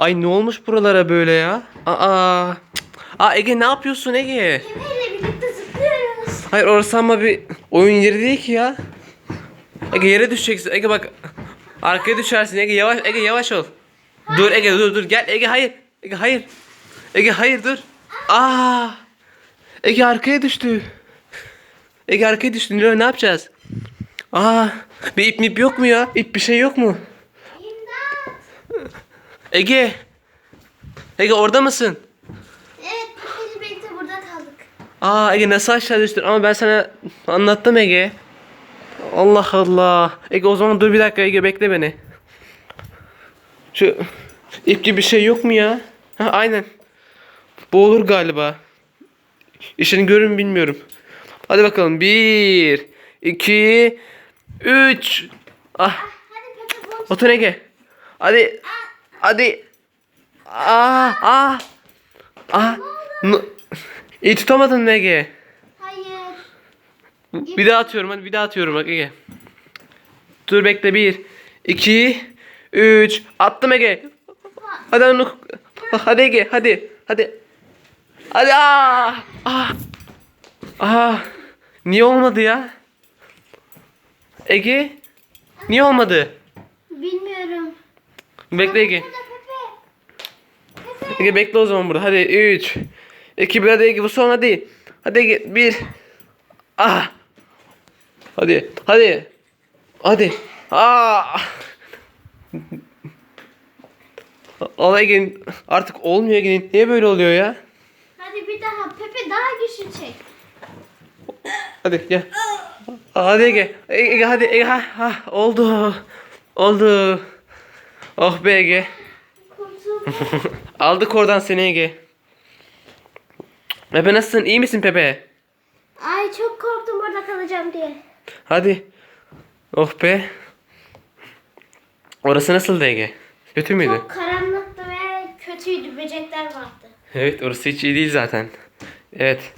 Ay ne olmuş buralara böyle ya? Aa. Cık. Aa Ege ne yapıyorsun Ege? Pepe ile birlikte zıplıyoruz. Hayır orası ama bir oyun yeri değil ki ya. Ege yere düşeceksin. Ege bak. Arkaya düşersin. Ege yavaş. Ege yavaş ol. Dur Ege dur dur gel. Ege hayır. Ege hayır. Ege hayır dur. Aa. Ege arkaya düştü. Ege arkaya düştü. Ne yapacağız? Aa. Bir ip mip yok mu ya? İp bir şey yok mu? Ege. Ege orada mısın? Evet ile birlikte burada kaldık. Aa Ege nasıl aşağı düştün ama ben sana anlattım Ege. Allah Allah. Ege o zaman dur bir dakika Ege bekle beni. Şu ip gibi bir şey yok mu ya? Ha aynen. Bu olur galiba. İşini görür mü bilmiyorum. Hadi bakalım. Bir, iki, üç. Ah. Boş. Otur Ege. Hadi. Hadi. Aa. Aa. N- İyi tutamadın Ege? Hayır. Bir daha atıyorum hadi bir daha atıyorum bak Ege. Dur bekle bir, iki, üç. Attım Ege. Hadi onu. Hadi Ege hadi. Hadi. Hadi aa. Aa. Aa. Niye olmadı ya? Ege. Niye olmadı? Bilmiyorum. Bekle Ege. Ege bekle o zaman burada. Hadi 3 2 1 hadi Ege bu son hadi. Hadi Ege 1 Ah. Hadi. Hadi. Hadi. Ah. Allah Ege artık olmuyor Ege'nin. Niye böyle oluyor ya? Hadi bir daha Pepe daha güçlü çek. Hadi gel. Hadi Ege. Ege hadi Ege ha, ha oldu. Oldu. Oh be Ege. Aldık oradan seni Ege. Pepe nasılsın? İyi misin Pepe? Ay çok korktum orada kalacağım diye. Hadi. Oh be. Orası nasıldı Ege? Kötü müydü? Çok karanlıktı ve kötüydü. Böcekler vardı. Evet orası hiç iyi değil zaten. Evet.